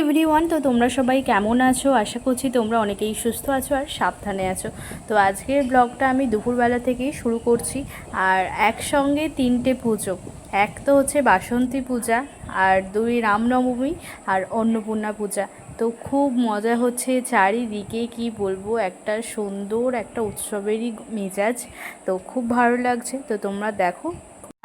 Everyone তো তোমরা সবাই কেমন আছো? আশা করছি তোমরা অনেকেই সুস্থ আছো আর সাবধানে আছো। তো আজকের ব্লগটা আমি দুপুরবেলা থেকেই শুরু করছি। আর একসঙ্গে তিনটে পুজো। এক তো হচ্ছে বাসন্তী পূজা, আর দুই রামনবমী, আর অন্নপূর্ণা পূজা। তো খুব মজা হচ্ছে চারিদিকে, কি বলব, একটা সুন্দর, একটা উৎসবেরই মেজাজ। তো খুব ভালো লাগছে। তো তোমরা দেখো।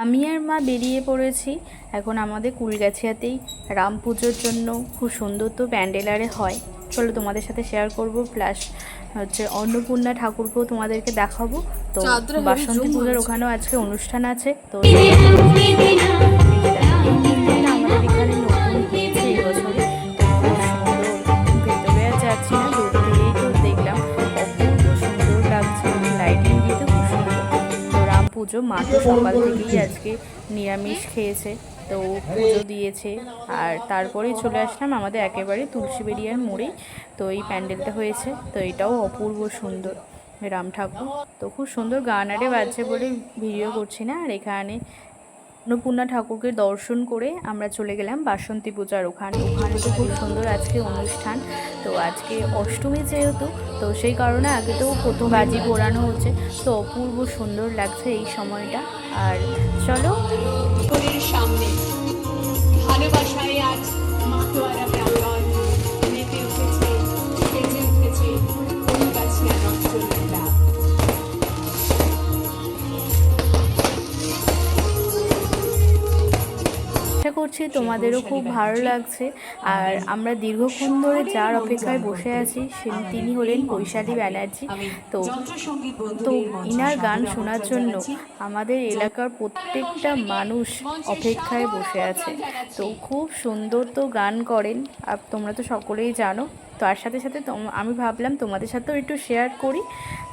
আমি আর মা বেরিয়ে পড়েছি। এখন আমাদের কুলগাছিয়াতেই। রাম পুজোর জন্য খুব সুন্দর তো প্যান্ডেলারে হয়। চলো তোমাদের সাথে শেয়ার করব। প্লাস হচ্ছে অন্নপূর্ণা ঠাকুরকেও তোমাদেরকে দেখাবো। তো বাসন্তী পুজোর ওখানেও আজকে অনুষ্ঠান আছে। তো পুজো। মা তো সকাল থেকেই আজকে নিরামিষ খেয়েছে, তো পুজো দিয়েছে। আর তারপরেই চলে আসলাম আমাদের একেবারে তুলসী বেরিয়ার মোড়েই তো এই প্যান্ডেলটা হয়েছে, তো এটাও অপূর্ব সুন্দর। রাম ঠাকুর। তো খুব সুন্দর গান আরে বাজছে বলে ভিডিও করছি না। আর এখানে অন্নপূর্ণা ঠাকুরকে দর্শন করে আমরা চলে গেলাম বাসন্তী পূজার ওখানে। ওখানে তো খুব সুন্দর আজকে অনুষ্ঠান। তো আজকে অষ্টমী যেহেতু, তো সেই কারণে আগে তো প্রথম বাজি পোড়ানো হচ্ছে। তো অপূর্ব সুন্দর লাগছে এই সময়টা। আর চলো। সামনে। ভালোবাসায় আজ করছি তোমাদেরও খুব ভালো লাগছে। আর আমরা দীর্ঘক্ষণ ধরে যার অপেক্ষায় বসে আছি সে তিনি হলেন বৈশালী ব্যানার্জি। তো তো ইনার গান শোনার জন্য আমাদের এলাকার প্রত্যেকটা মানুষ অপেক্ষায় বসে আছে। তো খুব সুন্দর তো গান করেন আর তোমরা তো সকলেই জানো। তো তার সাথে সাথে আমি ভাবলাম তোমাদের সাথেও একটু শেয়ার করি।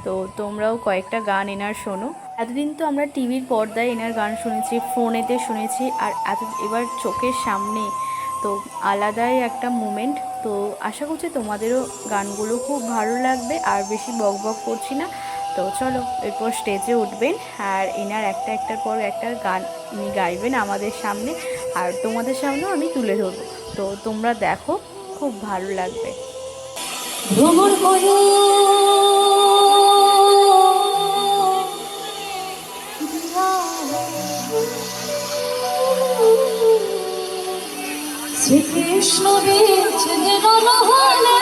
তো তোমরাও কয়েকটা গান এনার শোনো। এতদিন তো আমরা টিভির পর্দায় এনার গান শুনেছি, ফোনেতে শুনেছি আর এত এবার চোখের সামনে তো আলাদাই একটা মুমেন্ট তো আশা করছি তোমাদেরও গানগুলো খুব ভালো লাগবে আর বেশি বক বক করছি না। তো চলো এরপর স্টেজে উঠবেন আর এনার একটা একটার পর একটা গান উনি গাইবেন আমাদের সামনে আর তোমাদের সামনেও আমি তুলে ধরবো। তো তোমরা দেখো, খুব ভালো লাগবে। ভ্রমণ শ্রীকৃষ্ণ বেছে যেন হলে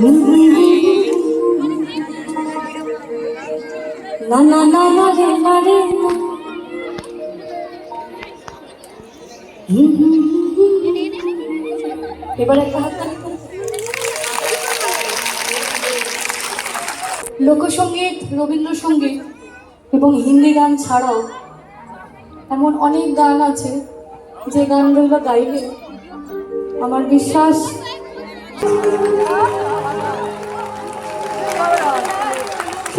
না না না লোকসঙ্গীত, রবীন্দ্রসঙ্গীত এবং হিন্দি গান ছাড়াও এমন অনেক গান আছে যে গানগুলো গাইলে আমার বিশ্বাস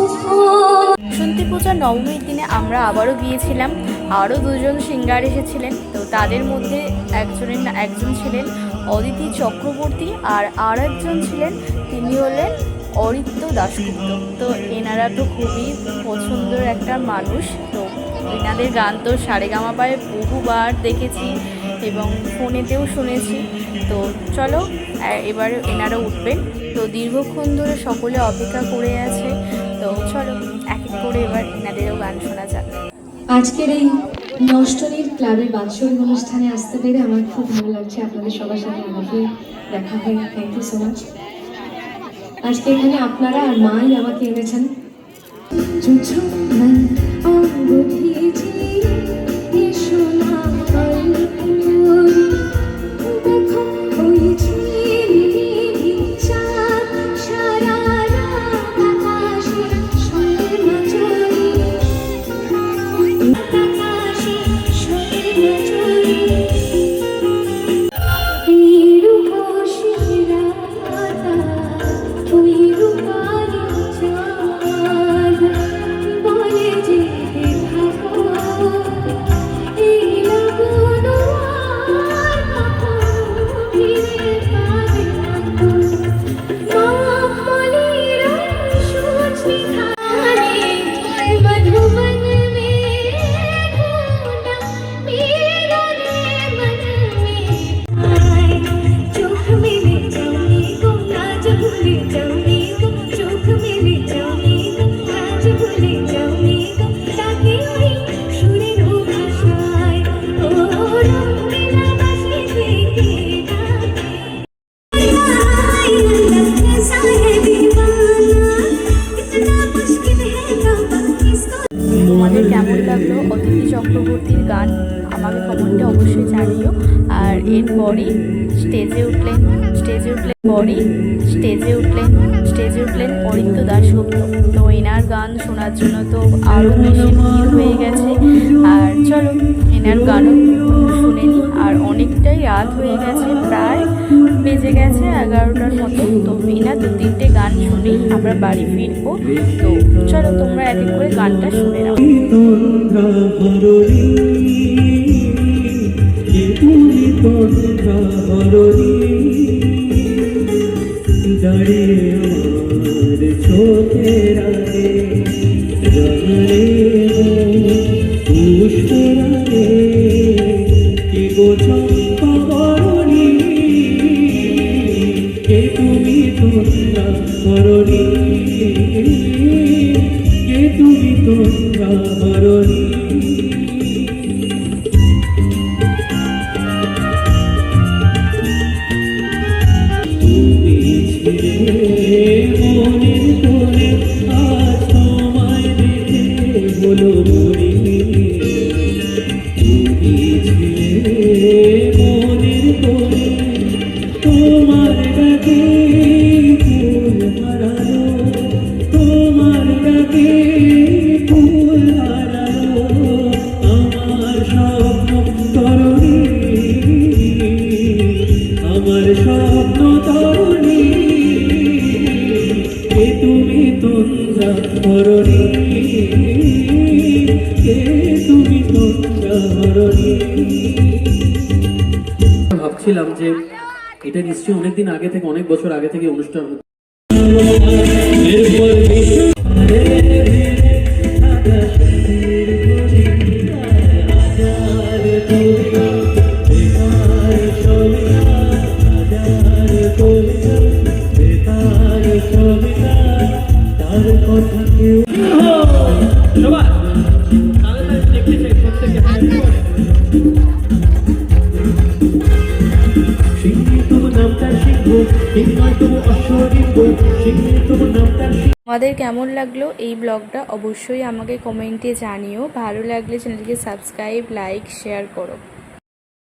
বাসন্তী পূজা নবমীর দিনে আমরা আবারও গিয়েছিলাম। আরও দুজন সিঙ্গার এসেছিলেন। তো তাদের মধ্যে একজনের একজন ছিলেন অদিতি চক্রবর্তী আর আর একজন ছিলেন তিনি হলেন অরিত্য দাশগুপ্ত। তো এনারা তো খুবই পছন্দের একটা মানুষ। তো এনাদের গান তো সারেগামাপায় বহুবার দেখেছি এবং ফোনেতেও শুনেছি। তো চলো এবার এনারা উঠবেন। তো দীর্ঘক্ষণ ধরে সকলে অপেক্ষা করে আছে। তো চলো, এক এক করে এবার এনাদেরও গান শোনা যাক। আজকের এই নষ্টনীর ক্লাবের বাৎসরিক অনুষ্ঠানে আসতে পেরে আমার খুব ভালো লাগছে। আপনাদের সবার সাথে আমাকে দেখা হয়ে থ্যাংক ইউ সো মাচ আজকে এখানে আপনারা আর মাই আমাকে এনেছেন। গান আমাকে কমেন্টে অবশ্যই জানিও। আর এরপরই স্টেজে উঠলেন স্টেজে উঠলেন পরই স্টেজে উঠলেন স্টেজে উঠলেন অরিত্য দাশগুপ্ত তো এনার গান শোনার জন্য তো আরও বেশি ভিড় হয়ে গেছে। আর চলো, এনার গানও শুনে নিই আর অনেকটাই রাত হয়ে গেছে, প্রায় বেজে গেছে এগারোটার মতো। তো এনার দু তিনটে গান শুনেই আমরা বাড়ি ফিরবো। তো চলো তোমরা এক করে গানটা শুনে নাও। হরণি তুমি কে তুমি তোমরা হরণী কে তুমি তোমরা হরণী। ভাবছিলাম যে এটা নিশ্চয়ই অনেকদিন আগে থেকে অনেক বছর আগে থেকে অনুষ্ঠান হচ্ছে। তোমাদের কেমন লাগল এই ব্লগটা অবশ্যই আমাকে কমেন্টে জানিও। ভালো লাগলে চ্যানেলকে সাবস্ক্রাইব, লাইক, শেয়ার করো।